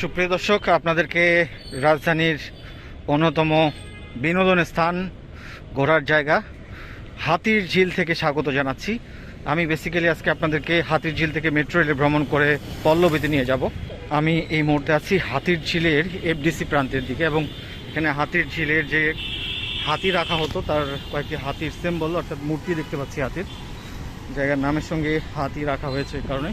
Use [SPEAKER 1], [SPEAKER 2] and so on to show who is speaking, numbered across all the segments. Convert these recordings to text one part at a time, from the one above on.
[SPEAKER 1] সুপ্রিয় দর্শক, আপনাদেরকে রাজধানীর অন্যতম বিনোদন স্থান ঘোরার জায়গা হাতির ঝিল থেকে স্বাগত জানাচ্ছি। আমি বেসিক্যালি আজকে আপনাদেরকে হাতির ঝিল থেকে মেট্রো রেলে ভ্রমণ করে পল্লবীতে নিয়ে যাব। আমি এই মুহূর্তে আছি হাতির ঝিলের এফডিসি প্রান্তের দিকে এবং এখানে হাতির ঝিলের যে হাতি রাখা হতো, তার কয়েকটি হাতির সিম্বল অর্থাৎ মূর্তি দেখতে পাচ্ছি হাতির। জায়গার নামের সঙ্গে হাতি রাখা হয়েছে কারণে।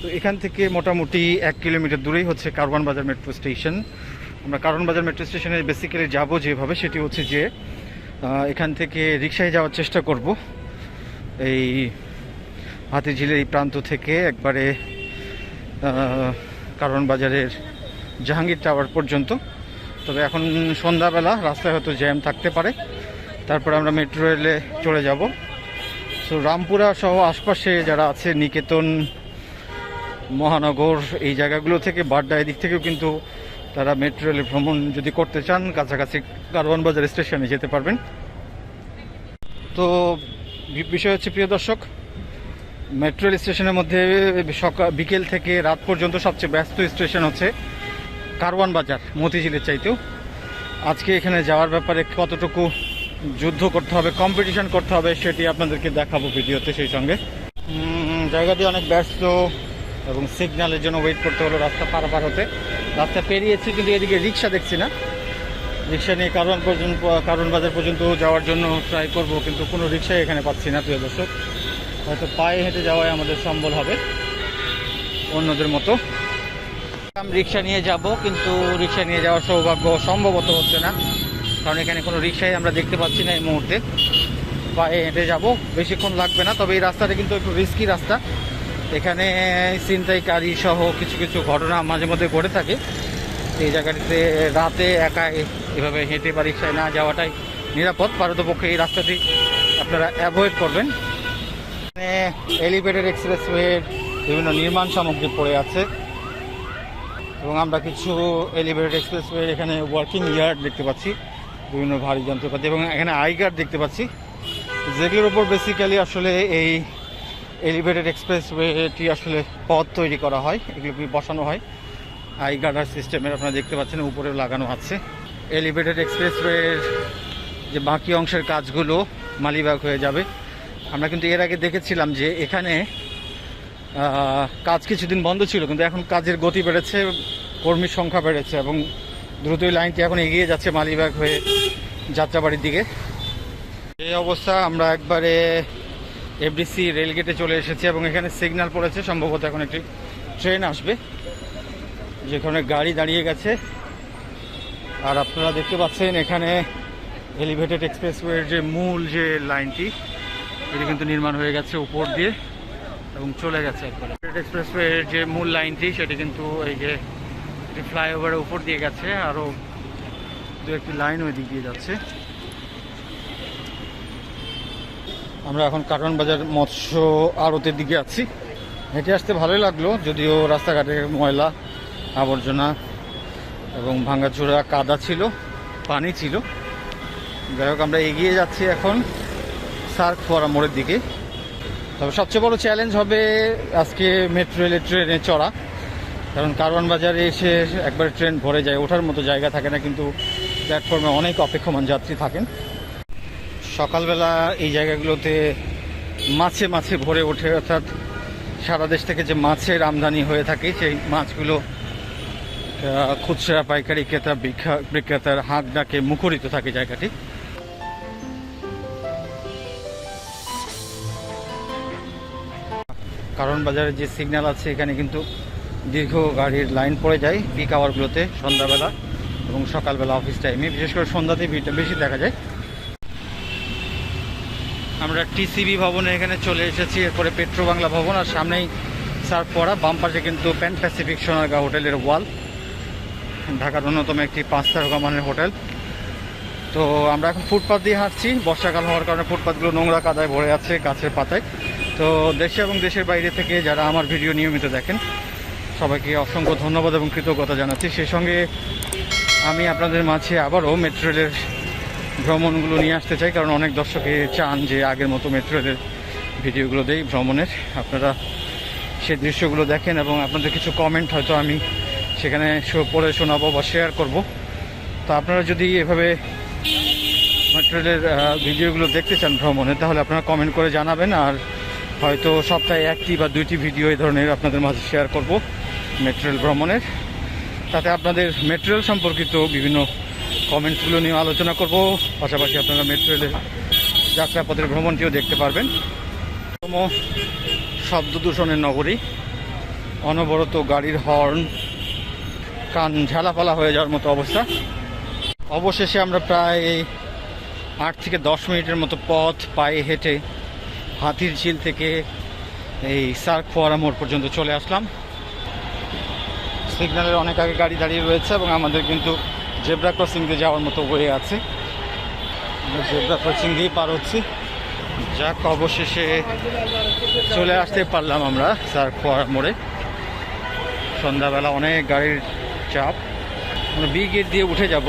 [SPEAKER 1] তো এখান থেকে মোটামুটি এক কিলোমিটার দূরেই হচ্ছে কারওয়ান বাজার মেট্রো স্টেশন। আমরা কারওয়ান বাজার মেট্রো স্টেশনে বেসিক্যালি যাব যেভাবে, সেটি হচ্ছে যে এখান থেকে রিক্সায় যাওয়ার চেষ্টা করব। এই হাতিঝিলের এই প্রান্ত থেকে একবারে কারওয়ান বাজারের জাহাঙ্গীর টাওয়ার পর্যন্ত। তবে এখন সন্ধ্যাবেলা রাস্তায় হয়তো জ্যাম থাকতে পারে। তারপর আমরা মেট্রো রেলে চলে যাব। সো রামপুরা সহ আশপাশে যারা আছে, নিকেতন মহানগর এই জায়গাগুলো থেকে, বাড্ডা এদিক থেকেও কিন্তু তারা মেট্রো রেলে ভ্রমণ যদি করতে চান, কাছাকাছি কারওয়ান বাজার স্টেশনে যেতে পারবেন। তো বিষয় হচ্ছে, প্রিয় দর্শক মেট্রো রেল স্টেশনের মধ্যে সকাল বিকেল থেকে রাত পর্যন্ত সবচেয়ে ব্যস্ত স্টেশন হচ্ছে কারওয়ান বাজার, মতিঝিলের চাইতেও। আজকে এখানে যাওয়ার ব্যাপারে কতটুকু যুদ্ধ করতে হবে কম্পিটিশন করতে হবে, সেটি আপনাদেরকে দেখাবো ভিডিওতে সেই সঙ্গে। জায়গাটি অনেক ব্যস্ত এবং সিগন্যালের জন্য ওয়েট করতে হলো রাস্তা পারাপার হতে। রাস্তা পেরিয়েছি কিন্তু এদিকে রিক্সা দেখছি না। রিক্সা নিয়ে কারণ পর্যন্ত কারণ বাজার পর্যন্ত যাওয়ার জন্য ট্রাই করব কিন্তু কোনো রিক্সাই এখানে পাচ্ছি না, প্রিয় দর্শক। হয়তো পায়ে হেঁটে যাওয়াই আমাদের সম্বল হবে অন্যদের মতো। আমি রিক্সা নিয়ে যাব কিন্তু রিক্সা নিয়ে যাওয়ার সৌভাগ্য সম্ভবত হচ্ছে না। কারণ এখানে কোনো রিক্সাই আমরা দেখতে পাচ্ছি না এই মুহূর্তে। পায়ে হেঁটে যাব, বেশিক্ষণ লাগবে না, তবে এই রাস্তাটা কিন্তু একটু রিস্কি রাস্তা। এখানে ছিনতাইকারী সহ কিছু কিছু ঘটনা মাঝে মধ্যে ঘটে থাকে। এই জায়গাটিতে রাতে একা এভাবে হেঁটে বা না যাওয়াটাই নিরাপদ। পারতপক্ষে এই রাস্তাটি আপনারা অ্যাভয়েড করবেন। এখানে এলিভেটেড এক্সপ্রেসওয়ের বিভিন্ন নির্মাণ সামগ্রী পড়ে আছে। এবং আমরা কিছু এলিভেটেড এক্সপ্রেসওয়ে এখানে ওয়ার্কিং ইয়ার্ড দেখতে পাচ্ছি, বিভিন্ন ভারী যন্ত্রপাতি এবং এখানে আইগার্ড দেখতে পাচ্ছি। যেগুলোর উপর বেসিক্যালি আসলে এই এলিভেটেড এক্সপ্রেসওয়েটি আসলে পথ তৈরি করা হয়, এগুলোকে বসানো হয়। আই গার্ডার সিস্টেমের আপনারা দেখতে পাচ্ছেন উপরে লাগানো আছে। এলিভেটেড এক্সপ্রেসওয়ের যে বাকি অংশের কাজগুলো মালিবাগ হয়ে যাবে। আমরা কিন্তু এর আগে দেখেছিলাম যে এখানে কাজ কিছুদিন বন্ধ ছিল, কিন্তু এখন কাজের গতি বেড়েছে, কর্মীর সংখ্যা বেড়েছে এবং দ্রুতই লাইনটি এখন এগিয়ে যাচ্ছে মালিবাগ হয়ে যাত্রাবাড়ির দিকে। এই অবস্থা আমরা একবারে এফডিসি রেলগেটে চলে এসেছি এবং এখানে সিগন্যাল পড়েছে, সম্ভবত এখন একটি ট্রেন আসবে যেখানে গাড়ি দাঁড়িয়ে গেছে। আর আপনারা দেখতে পাচ্ছেন এখানে এলিভেটেড এক্সপ্রেসওয়ের যে মূল যে লাইনটি এটি কিন্তু নির্মাণ হয়ে গেছে উপর দিয়ে এবং চলে গেছে একবারে। এক্সপ্রেসওয়ের যে মূল লাইনটি সেটি কিন্তু এই যে ফ্লাইওভারের উপর দিয়ে গেছে আরও দু একটি লাইন ওই দিক দিয়ে যাচ্ছে। আমরা এখন কারণ বাজার মৎস্য আড়তের দিকে আছি। হেঁটে আসতে ভালোই লাগল, যদিও রাস্তাঘাটে ময়লা, আবর্জনা এবং ভাঙাচোরা কাদা ছিল, পানি ছিল। যাই হোক, আমরা এগিয়ে যাচ্ছি এখন সার্ক ফোয়ারা মোড়ের দিকে। তবে সবচেয়ে বড় চ্যালেঞ্জ হবে আজকে মেট্রো রেলের ট্রেনে চড়া, কারণ কারওয়ান বাজারে এসে একবার ট্রেন ভরে যায়, ওঠার মতো জায়গা থাকে না, কিন্তু প্ল্যাটফর্মে অনেক অপেক্ষমান যাত্রী থাকেন। সকালবেলা এই জায়গাগুলোতে মাছে মাছে ভরে ওঠে, অর্থাৎ সারা দেশ থেকে যে মাছের আমদানি হয়ে থাকে, সেই মাছগুলো খুচরা, পাইকারি ক্রেতা বিক্রেতার হাঁক ডাকে মুখরিত থাকে জায়গাটি। কারণ বাজারে যে সিগন্যাল আছে, এখানে কিন্তু দীর্ঘ গাড়ির লাইন পড়ে যায় পিক আওয়ারগুলোতে সন্ধ্যাবেলা এবং সকালবেলা অফিস টাইমে বিশেষ করে সন্ধ্যাতে ভিড়টা বেশি দেখা যায়। আমরা টিসিবি ভবনে এখানে চলে এসেছি, এরপরে পেট্রো বাংলা ভবন, আর সামনেই সার্ভ করা বাম পাশে কিন্তু প্যান প্যাসিফিক সোনারগাঁ হোটেলের ওয়াল, ঢাকার অন্যতম একটি পাঁচ তারকা মানের হোটেল। তো আমরা এখন ফুটপাথ দিয়ে হাঁটছি, বর্ষাকাল হওয়ার কারণে ফুটপাথগুলো নোংরা কাদায় ভরে আছে গাছের পাতায়। তো দেশে এবং দেশের বাইরে থেকে যারা আমার ভিডিও নিয়মিত দেখেন, সবাইকে অসংখ্য ধন্যবাদ এবং কৃতজ্ঞতা জানাচ্ছি। সেই সঙ্গে আমি আপনাদের মাঝে আবারও মেট্রো রেলের ভ্রমণগুলো নিয়ে আসতে চাই কারণ অনেক দর্শকে চান যে আগের মতো মেট্রো রেলের ভিডিওগুলো দেই ভ্রমণের। আপনারা সেই দৃশ্যগুলো দেখেন এবং আপনাদের কিছু কমেন্ট হয়তো আমি সেখানে পড়ে শোনাবো বা শেয়ার করব। তো আপনারা যদি এভাবে মেট্রো রেলের আহ, ভিডিওগুলো দেখতে চান ভ্রমণে তাহলে আপনারা কমেন্ট করে জানাবেন আর হয়তো সপ্তাহে একটি বা দুইটি ভিডিও এই ধরনের আপনাদের মাঝে শেয়ার করব মেট্রো রেল ভ্রমণের। তাতে আপনাদের মেট্রো রেল সম্পর্কিত বিভিন্ন কমেন্টসগুলো নিয়ে আলোচনা করব। পাশাপাশি আপনারা মেট্রো রেলের যাত্রাপথের ভ্রমণটিও দেখতে পারবেন। শব্দ দূষণের নগরী। অনবরত গাড়ির হর্ন, কান ঝালাপালা হয়ে যাওয়ার মতো অবস্থা। অবশেষে আমরা প্রায় আট থেকে দশ মিনিটের মতো পথ পায়ে হেঁটে হাতির ঝিল থেকে এই সার্ক ফোয়ারা মোড় পর্যন্ত চলে আসলাম। সিগন্যালের অনেক আগে গাড়ি দাঁড়িয়ে রয়েছে এবং আমাদের কিন্তু জেব্রা ক্রসিং দিয়ে যাওয়ার মতো ওয়ে আছে। জেব্রা ক্রসিং দিয়ে পার হচ্ছি। যাক, অবশেষে চলে আসতে পারলাম আমরা সার্ক ফোয়ারা মোড়ে। সন্ধ্যাবেলা অনেক গাড়ির চাপ। আমরা বি গেট দিয়ে উঠে যাব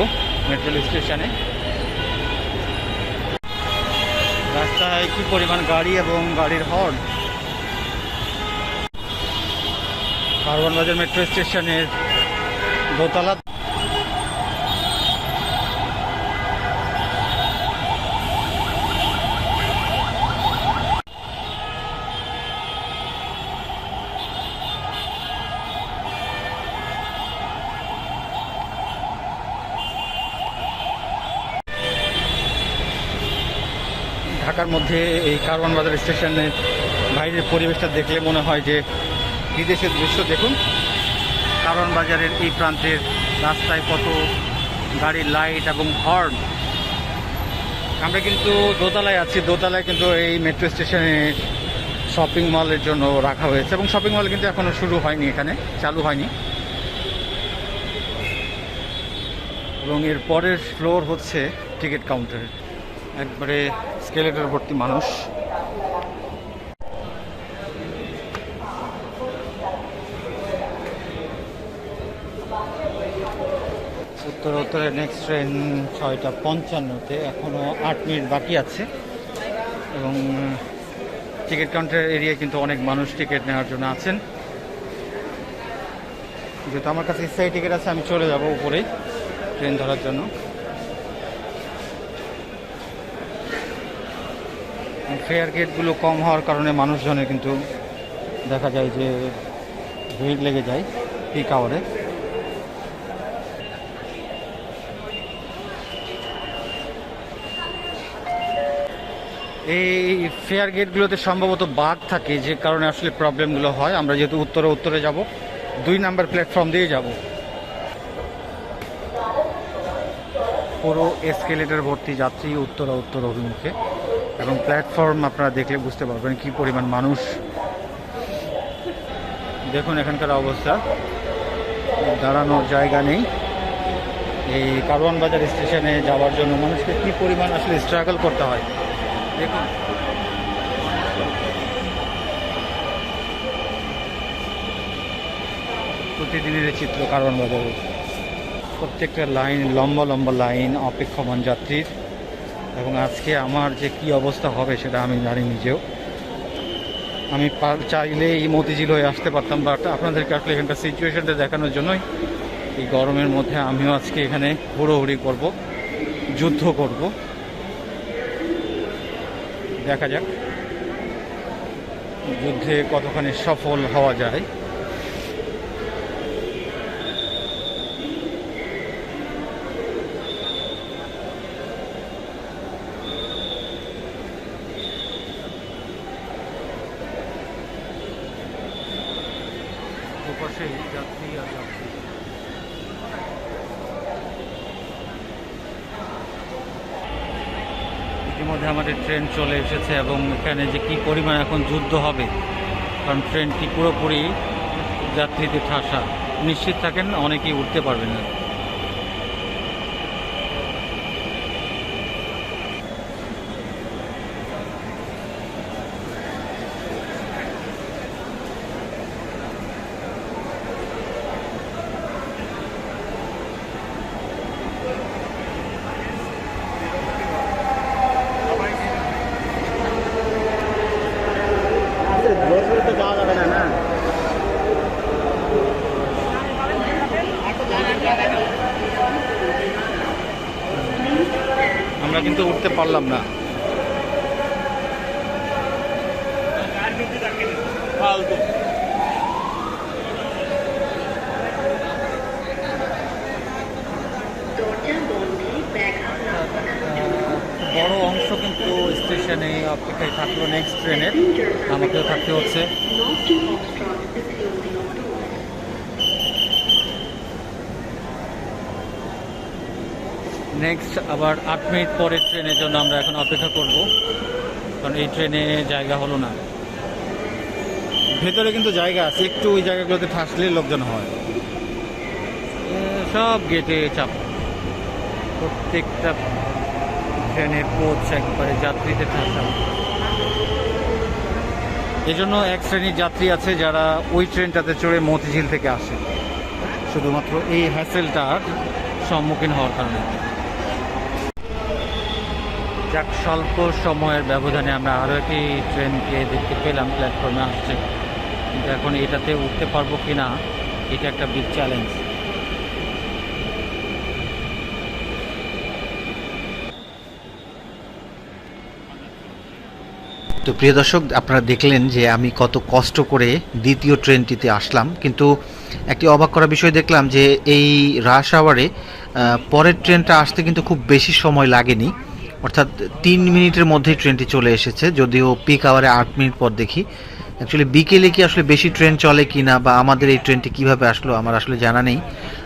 [SPEAKER 1] মেট্রো স্টেশনে। রাস্তায় কি পরিমাণ গাড়ি এবং গাড়ির হর্ন? কারওয়ান বাজার মেট্রো স্টেশনের দোতলা ঢাকার মধ্যে এই কারওয়ান বাজার স্টেশনের বাইরের পরিবেশটা দেখলে মনে হয় যে বিদেশের দৃশ্য দেখুন। কারওয়ান বাজারের এই প্রান্তের রাস্তায় কত গাড়ির লাইট এবং হর্ন। আমরা কিন্তু দোতলায় আছি। দোতলায় কিন্তু এই মেট্রো স্টেশনে শপিং মলের জন্য রাখা হয়েছে এবং শপিং মল কিন্তু এখনও শুরু হয়নি এখানে, চালু হয়নি। এবং এর পরের ফ্লোর হচ্ছে টিকিট কাউন্টার। একবারে স্কেলেটর ভর্তি মানুষ। উত্তর উত্তরে নেক্সট ট্রেন ছয়টা পঞ্চান্নতে এখনও আট মিনিট বাকি আছে। এবং টিকিট কাউন্টার এরিয়ায় কিন্তু অনেক মানুষ টিকিট নেওয়ার জন্য আছেন। যেহেতু আমার কাছে স্থায়ী টিকিট আছে, আমি চলে যাব উপরেই ট্রেন ধরার জন্য। ফেয়ার গেটগুলো কম হওয়ার কারণে মানুষজনের কিন্তু দেখা যায় যে ভিড় লেগে যায় পিক আওয়ারে এই ফেয়ার গেটগুলোতে সম্ভবত বাঘ থাকে, যে কারণে আসলে প্রবলেমগুলো হয়। আমরা যেহেতু উত্তরে উত্তরে যাব, দুই নাম্বার প্ল্যাটফর্ম দিয়ে যাব। পুরো এসকেলেটার ভর্তি যাত্রী উত্তর উত্তর অভিমুখে। এবং প্ল্যাটফর্ম আপনারা দেখলে বুঝতে পারবেন কি পরিমাণ মানুষ। দেখুন এখানকার অবস্থা। দাঁড়ানোর জায়গা নেই। এই কারওয়ান বাজার স্টেশনে যাওয়ার জন্য মানুষকে কি পরিমাণ আসলে স্ট্রাগল করতে হয়? দেখুন। প্রতিদিনের চিত্র কারওয়ান বাজারে। প্রত্যেকটা লাইন লম্বা লম্বা লাইন অপেক্ষমান যাত্রীর। এবং আজকে আমার যে কি অবস্থা হবে সেটা আমি জানি নিজেও। আমি চাইলে এই মতিঝিল হয়ে আসতে পারতাম বাট আপনাদেরকে আসলে এখানকার সিচুয়েশানটা দেখানোর জন্যই এই গরমের মধ্যে আমিও আজকে এখানে হুড়োহুড়ি করব, যুদ্ধ করব। দেখা যাক, যুদ্ধে কতখানি সফল হওয়া যায়। দুপাশে যাত্রী আর যাত্রী। ইতিমধ্যে আমাদের ট্রেন চলে এসেছে এবং এখানে যে কি পরিমাণ এখন যুদ্ধ হবে, কারণ ট্রেনটি পুরোপুরি যাত্রীতে ঠাসা। নিশ্চিত থাকেন, অনেকেই উঠতে পারবেন না উঠতে পারলাম না বড় অংশ কিন্তু স্টেশনে অপেক্ষায় থাকল নেক্সট ট্রেনের আমাকেও থাকতে হচ্ছে। নেক্সট আবার আট মিনিট পরের ট্রেনের জন্য আমরা এখন অপেক্ষা করব। কারণ এই ট্রেনে জায়গা হলো না। ভেতরে কিন্তু জায়গা আছে, একটু ওই জায়গাগুলোতে ঠাসলে লোকজন হয়। সব গেটে চাপ। প্রত্যেকটা ট্রেনের কোচ একবারে, যাত্রীতে ঠাসা। এজন্য এক শ্রেণির যাত্রী আছে যারা ওই ট্রেনটাতে চড়ে মতিঝিল থেকে আসে। শুধুমাত্র এই হ্যাসেলটার সম্মুখীন হওয়ার কারণে। যাক, স্বল্প সময়ের ব্যবধানে আমরা আরও একটি ট্রেনকে দেখতে পেলাম, প্ল্যাটফর্মে আসছে। এখন এটাতে উঠতে পারব কি না এটা একটা বিগ চ্যালেঞ্জ
[SPEAKER 2] তো প্রিয় দর্শক, আপনারা দেখলেন যে আমি কত কষ্ট করে দ্বিতীয় ট্রেনটিতে আসলাম, কিন্তু একটি অবাক করা বিষয় দেখলাম যে এই রাশ আওয়ারে পরের ট্রেনটা আসতে কিন্তু খুব বেশি সময় লাগেনি। অর্থাৎ তিন মিনিটের মধ্যেই ট্রেনটি চলে এসেছে, যদিও পিক আওয়ারে আট মিনিট পর দেখি। অ্যাকচুয়ালি বিকেলে কি আসলে বেশি ট্রেন চলে কি না বা আমাদের এই ট্রেনটি কীভাবে আসলো আমার আসলে জানা নেই।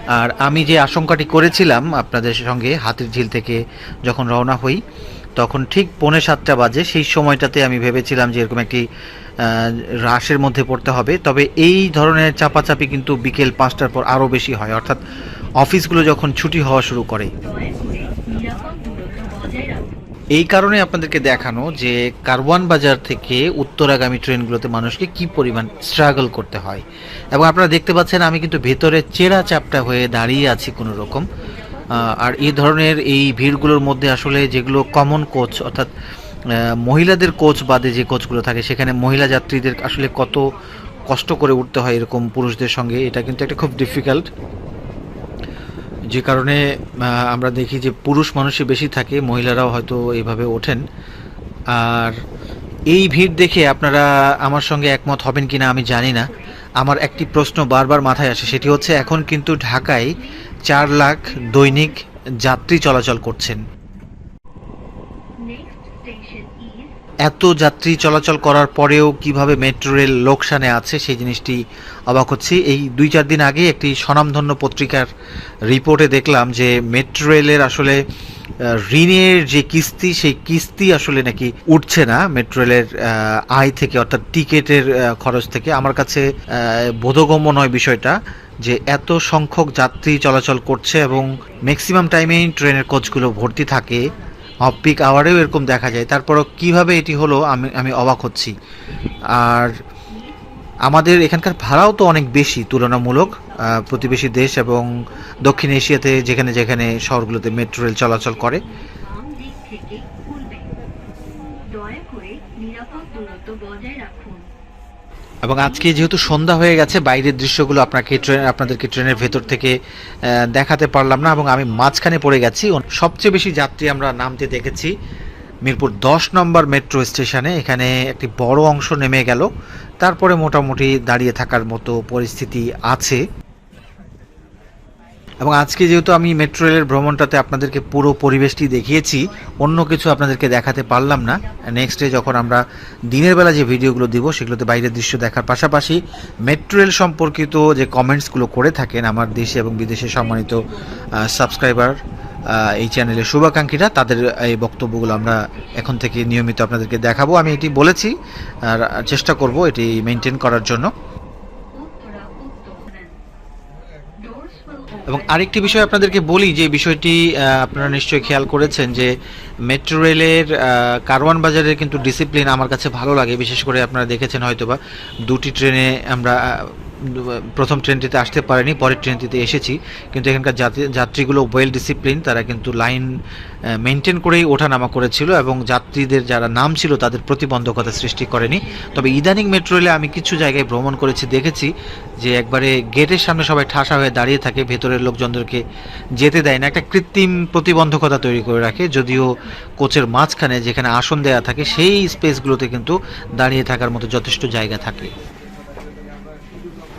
[SPEAKER 2] আর আমি যে আশঙ্কাটি করেছিলাম আপনাদের সঙ্গে হাতির ঝিল থেকে যখন রওনা হই তখন ঠিক পৌনে সাতটা বাজে সেই সময়টাতে আমি ভেবেছিলাম যে এরকম একটি আহ, রাশের মধ্যে পড়তে হবে। তবে এই ধরনের চাপাচাপি কিন্তু বিকেল পাঁচটার পর আরও বেশি হয়। অর্থাৎ অফিসগুলো যখন ছুটি হওয়া শুরু করে এই কারণে আপনাদেরকে দেখানো যে কারওয়ান বাজার থেকে উত্তরাগামী ট্রেনগুলোতে মানুষকে কি পরিমাণ স্ট্রাগল করতে হয়। এবং আপনারা দেখতে পাচ্ছেন, আমি কিন্তু ভেতরে চেরা চাপটা হয়ে দাঁড়িয়ে আছি কোনো রকম আর এই ধরনের এই ভিড়গুলোর মধ্যে আসলে যেগুলো কমন কোচ অর্থাৎ মহিলাদের কোচ বাদে যে কোচগুলো থাকে, সেখানে মহিলা যাত্রীদের আসলে কত কষ্ট করে উঠতে হয় এরকম পুরুষদের সঙ্গে, এটা কিন্তু একটা খুব ডিফিকাল্ট যে কারণে আমরা দেখি যে পুরুষ মানুষই বেশি থাকে, মহিলারাও হয়তো এইভাবে ওঠেন। আর এই ভিড় দেখে আপনারা আমার সঙ্গে একমত হবেন কিনা আমি জানি না। আমার একটি প্রশ্ন বারবার মাথায় আসে, সেটি হচ্ছে, এখন কিন্তু ঢাকায় চার লাখ দৈনিক যাত্রী চলাচল করছেন। এত যাত্রী চলাচল করার পরেও কীভাবে মেট্রো রেল লোকসানে আছে সেই জিনিসটি অবাক হচ্ছি। এই দুই চার দিন আগে একটি স্বনামধন্য পত্রিকার রিপোর্টে দেখলাম যে মেট্রো রেলের আসলে ঋণের যে কিস্তি, সেই কিস্তি আসলে নাকি উঠছে না মেট্রো রেলের আয় থেকে, অর্থাৎ টিকেটের খরচ থেকে। আমার কাছে বোধগম্য নয় বিষয়টা যে এত সংখ্যক যাত্রী চলাচল করছে এবং ম্যাক্সিমাম টাইমেই ট্রেনের কোচগুলো ভর্তি থাকে। অফ পিক আওয়ারেও এরকম দেখা যায়। তারপরও কীভাবে এটি হলো আমি আমি অবাক হচ্ছি। আর আমাদের এখানকার ভাড়াও তো অনেক বেশি তুলনামূলক প্রতিবেশী দেশ এবং দক্ষিণ এশিয়াতে যেখানে যেখানে শহরগুলোতে মেট্রো রেল চলাচল করে। এবং আজকে যেহেতু সন্ধ্যা হয়ে গেছে, বাইরের দৃশ্যগুলো আপনাকে ট্রেন আপনাদেরকে ট্রেনের ভেতর থেকে দেখাতে পারলাম না এবং আমি মাঝখানে পড়ে গেছি। সবচেয়ে বেশি যাত্রী আমরা নামতে দেখেছি মিরপুর দশ নম্বর মেট্রো স্টেশনে। এখানে একটি বড় অংশ নেমে গেল। তারপরে মোটামুটি দাঁড়িয়ে থাকার মতো পরিস্থিতি আছে। এবং আজকে যেহেতু আমি মেট্রো রেলের ভ্রমণটাতে আপনাদেরকে পুরো পরিবেশটি দেখিয়েছি, অন্য কিছু আপনাদেরকে দেখাতে পারলাম না। নেক্সট ডে যখন আমরা দিনের বেলা যে ভিডিওগুলো দিব, সেগুলোতে বাইরের দৃশ্য দেখার পাশাপাশি মেট্রো রেল সম্পর্কিত যে কমেন্টসগুলো করে থাকেন আমার দেশে এবং বিদেশে সম্মানিত সাবস্ক্রাইবার এই চ্যানেলের শুভাকাঙ্ক্ষীরা, তাদের এই বক্তব্যগুলো আমরা এখন থেকে নিয়মিত আপনাদেরকে দেখাবো। আমি এটি বলেছি, আর চেষ্টা করব এটি মেনটেন করার জন্য
[SPEAKER 3] উত্তরা উত্তর Doors will open.
[SPEAKER 2] এবং আরেকটি বিষয় আপনাদেরকে বলি, যে বিষয়টি আপনারা নিশ্চয়ই খেয়াল করেছেন যে মেট্রো রেলের কারওয়ান বাজারের কিন্তু ডিসিপ্লিন আমার কাছে ভালো লাগে। বিশেষ করে আপনারা দেখেছেন হয়তোবা দুটি ট্রেনে আমরা প্রথম ট্রেনটিতে আসতে পারেনি, পরের ট্রেনটিতে এসেছি। কিন্তু এখানকার যাত্রী- যাত্রীগুলো ওয়েল ডিসিপ্লিন তারা কিন্তু লাইন মেনটেন করেই ওঠানামা করেছিল এবং যাত্রীদের যারা নাম ছিল তাদের প্রতিবন্ধকতা সৃষ্টি করেনি। তবে ইদানিং মেট্রো রেলে আমি কিছু জায়গায় ভ্রমণ করেছি, দেখেছি যে একবারে গেটের সামনে সবাই ঠাসা হয়ে দাঁড়িয়ে থাকে, ভেতরের লোকজনদেরকে যেতে দেয় না। একটা কৃত্রিম প্রতিবন্ধকতা তৈরি করে রাখে, যদিও কোচের মাঝখানে যেখানে আসন দেওয়া থাকে, সেই স্পেসগুলোতে কিন্তু দাঁড়িয়ে থাকার মতো যথেষ্ট জায়গা থাকে।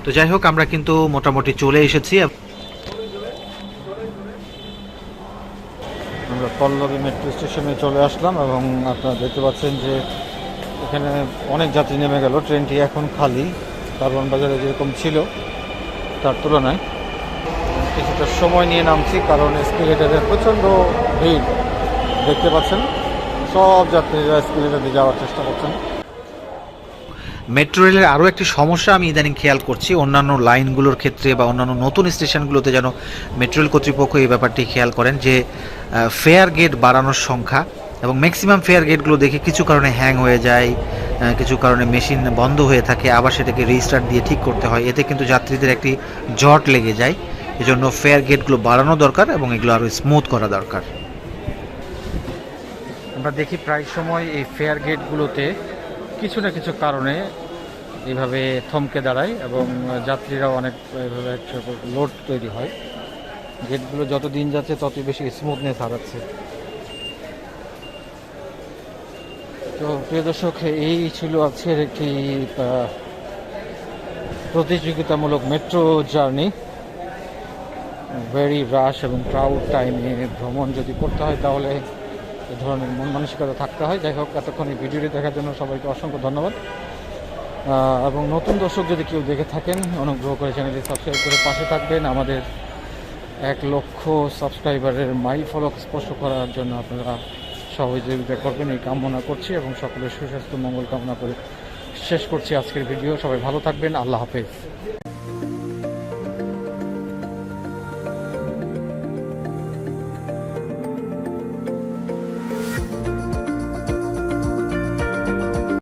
[SPEAKER 2] তো যাই হোক, আমরা কিন্তু মোটামুটি চলে এসেছি।
[SPEAKER 1] আমরা পল্লবী মেট্রো স্টেশনে চলে আসলাম এবং আপনারা দেখতে পাচ্ছেন যে এখানে অনেক যাত্রী নেমে গেল। ট্রেনটি এখন খালি কারওয়ান বাজারে যেরকম ছিল, তার তুলনায়। কিছুটা সময় নিয়ে নামছি, কারণ এসকেলেটারের প্রচণ্ড ভিড়। দেখতে পাচ্ছেন, সব যাত্রীরা এসকেলেটারে যাওয়ার চেষ্টা করছেন।
[SPEAKER 2] মেট্রো রেলের আরও একটি সমস্যা আমি ইদানিং খেয়াল করছি। অন্যান্য লাইনগুলোর ক্ষেত্রে বা অন্যান্য নতুন স্টেশনগুলোতে যেন মেট্রো রেল কর্তৃপক্ষ এই ব্যাপারটি খেয়াল করেন যে ফেয়ার গেট বাড়ানোর সংখ্যা এবং ম্যাক্সিমাম ফেয়ার গেটগুলো দেখে কিছু কারণে হ্যাং হয়ে যায় কিছু কারণে মেশিন বন্ধ হয়ে থাকে, আবার সেটাকে রিস্টার্ট দিয়ে ঠিক করতে হয়। এতে কিন্তু যাত্রীদের একটি জট লেগে যায়। এজন্য ফেয়ার গেটগুলো বাড়ানো দরকার এবং এগুলো আরও স্মুথ করা দরকার।
[SPEAKER 1] আমরা দেখি প্রায় সময় এই ফেয়ার গেটগুলোতে কিছু না কিছু কারণে এইভাবে থমকে দাঁড়ায় এবং যাত্রীরাও অনেক একটা লোড তৈরি হয়। গেটগুলো যত দিন যাচ্ছে, ততই বেশি স্মুথনেস হারাচ্ছে। তো প্রিয় দর্শক, এই ছিল আজকের একটি প্রতিযোগিতামূলক মেট্রো জার্নি ভেরি রাশ এবং ক্রাউড টাইমে ভ্রমণ যদি করতে হয়, তাহলে এ ধরনের মন মানসিকতা থাকতে হয়। যাই হোক, এতক্ষণ এই ভিডিওটি দেখার জন্য সবাইকে অসংখ্য ধন্যবাদ। এবং নতুন দর্শক যদি কেউ দেখে থাকেন, অনুগ্রহ করে চ্যানেলটি সাবস্ক্রাইব করে পাশে থাকবেন। আমাদের এক লক্ষ সাবস্ক্রাইবারের মাইল ফলক স্পর্শ করার জন্য আপনারা সহযোগিতা করবেন। এই কামনা করছি এবং সকলের সুস্বাস্থ্য, মঙ্গল কামনা করে শেষ করছি আজকের ভিডিও। সবাই ভালো থাকবেন। আল্লাহ হাফেজ।